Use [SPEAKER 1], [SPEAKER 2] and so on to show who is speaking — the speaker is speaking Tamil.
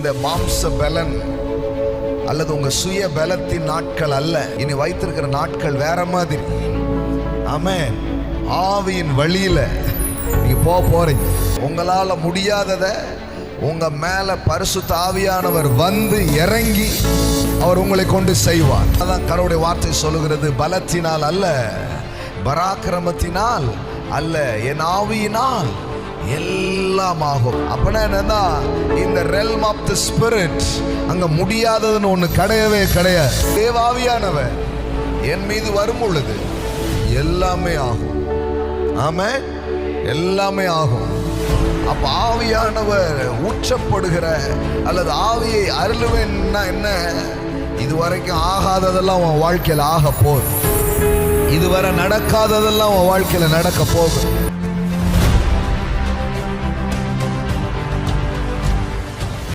[SPEAKER 1] இந்த மாம்ச பலன் அல்லது உங்க சுய பலத்தின் நாட்கள் அல்ல. இனி வைத்திருக்கிற நாட்கள் வேற மாதிரி. ஆமே ஆவியின் வழியில நீ போக போறீங்க உங்களால முடியாதத உங்க மேல பரிசுத்த ஆவியானவர் வந்து இறங்கி அவர் உங்களை கொண்டு செய்வார். அதான் கடவுடைய வார்த்தை சொல்லுகிறது பலத்தினால் அல்ல பராக்கிரமத்தினால் அல்ல என் ஆவியினால் எல்லாம் ஆகும் அப்படின்னா என்னன்னா இந்த ரெல்ம் ஆஃப் தி ஸ்பிரிட் அங்க முடியாததுன்னு ஒன்று கிடையவே கிடையாது. தேவாவியானவர் என் மீது வரும் பொழுது எல்லாமே ஆகும். ஆம எல்லாமே ஆகும். அப்ப ஆவியானவர் ஊற்றப்படுகிற அல்லது ஆவியை அருளுவேன்னா என்ன? இதுவரைக்கும் ஆகாததெல்லாம் உன் வாழ்க்கையில் ஆக போகுது. இதுவரை நடக்காததெல்லாம் உன் வாழ்க்கையில் நடக்க போகுது.